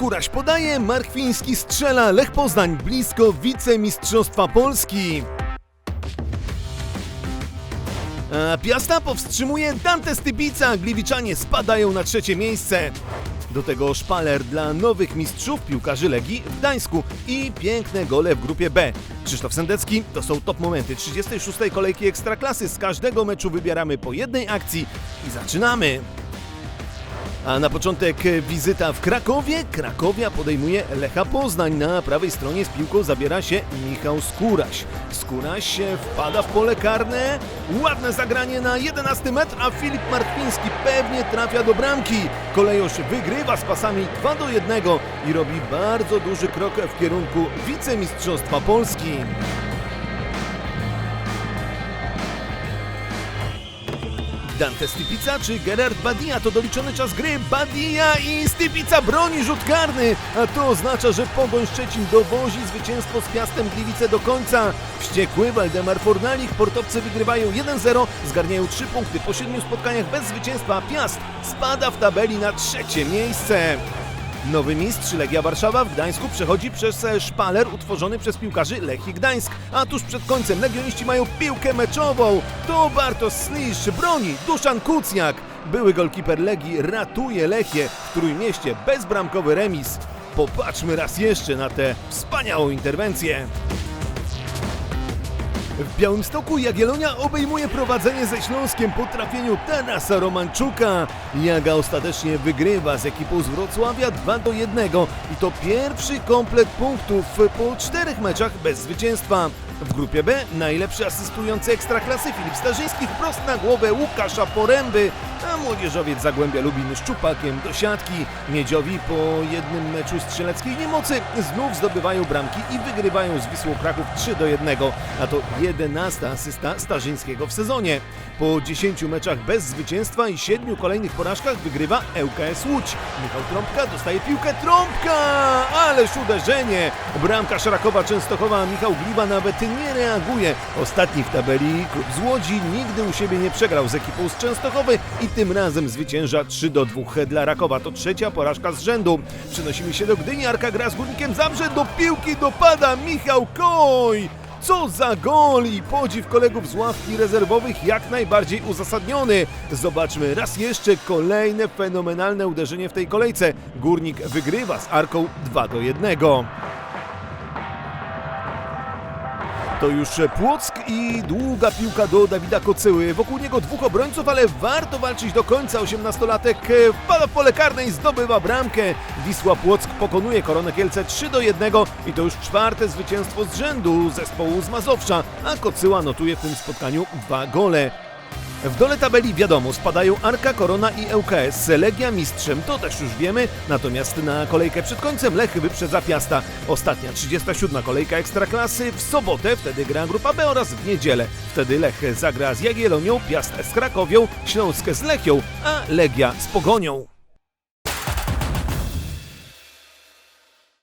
Skóraś podaje, Markwiński strzela, Lech Poznań blisko wicemistrzostwa Polski. A Piasta powstrzymuje Dante Stybica, Gliwiczanie spadają na trzecie miejsce. Do tego szpaler dla nowych mistrzów piłkarzy Legii w Gdańsku i piękne gole w grupie B. Krzysztof Sendecki, to są top momenty 36. kolejki Ekstraklasy. Z każdego meczu wybieramy po jednej akcji i zaczynamy. A na początek wizyta w Krakowie. Krakowia podejmuje Lecha Poznań. Na prawej stronie z piłką zabiera się Michał Skóraś. Skóraś wpada w pole karne. Ładne zagranie na 11 metr, a Filip Martwiński pewnie trafia do bramki. Kolejosz wygrywa z pasami 2 do 1 i robi bardzo duży krok w kierunku wicemistrzostwa Polski. Dante Stipica czy Gerard Badia to doliczony czas gry. Badia i Stipica broni rzut karny, a to oznacza, że Pogoń Szczecin dowozi zwycięstwo z Piastem Gliwice do końca. Wściekły Waldemar Fornalik, portowcy wygrywają 1-0, zgarniają 3 punkty po 7 spotkaniach bez zwycięstwa, a Piast spada w tabeli na trzecie miejsce. Nowy mistrz Legia Warszawa w Gdańsku przechodzi przez szpaler utworzony przez piłkarzy Lechii Gdańsk, a tuż przed końcem legioniści mają piłkę meczową. To Bartosz Slisz broni Duszan Kucniak. Były golkiper Legii ratuje Lechię w Trójmieście bezbramkowy remis. Popatrzmy raz jeszcze na tę wspaniałą interwencję. W Białymstoku Jagiellonia obejmuje prowadzenie ze Śląskiem po trafieniu Tarasa Romanczuka. Jaga ostatecznie wygrywa z ekipą z Wrocławia 2 do 1 i to pierwszy komplet punktów po czterech meczach bez zwycięstwa. W grupie B najlepszy asystujący ekstraklasy Filip Starzyński wprost na głowę Łukasza Poręby, a młodzieżowiec Zagłębia Lubin szczupakiem do siatki. Miedziowi po jednym meczu strzeleckiej niemocy znów zdobywają bramki i wygrywają z Wisłą Kraków 3 do 1, a to 11 asysta Starzyńskiego w sezonie. Po 10 meczach bez zwycięstwa i 7 kolejnych porażkach wygrywa ŁKS Łódź. Michał Trąbka dostaje piłkę, Trąbka! Ależ uderzenie! Bramka Szarakowa Częstochowa, Michał Gliwa nawet nie reaguje. Ostatni w tabeli klub z Łodzi nigdy u siebie nie przegrał z ekipą z Częstochowy i tym razem zwycięża 3 do 2 dla Rakowa. To trzecia porażka z rzędu. Przenosimy się do Gdyni, Arka gra z Górnikiem Zabrze, do piłki dopada Michał Koj! Co za gol i podziw kolegów z ławki rezerwowych jak najbardziej uzasadniony. Zobaczmy raz jeszcze kolejne fenomenalne uderzenie w tej kolejce. Górnik wygrywa z Arką 2 do 1. To już Płock i długa piłka do Dawida Kocyły. Wokół niego dwóch obrońców, ale warto walczyć do końca. 18-latek wpada w pole karne i zdobywa bramkę. Wisła Płock pokonuje Koronę Kielce 3 do 1 i to już czwarte zwycięstwo z rzędu zespołu z Mazowsza, a Kocyła notuje w tym spotkaniu dwa gole. W dole tabeli wiadomo, spadają Arka, Korona i ŁKS. Legia mistrzem, to też już wiemy, natomiast na kolejkę przed końcem Lech wyprzedza Piasta. Ostatnia 37. kolejka Ekstraklasy w sobotę, wtedy gra Grupa B oraz w niedzielę. Wtedy Lech zagra z Jagiellonią, Piast z Krakowią, Śląsk z Lechią, a Legia z Pogonią.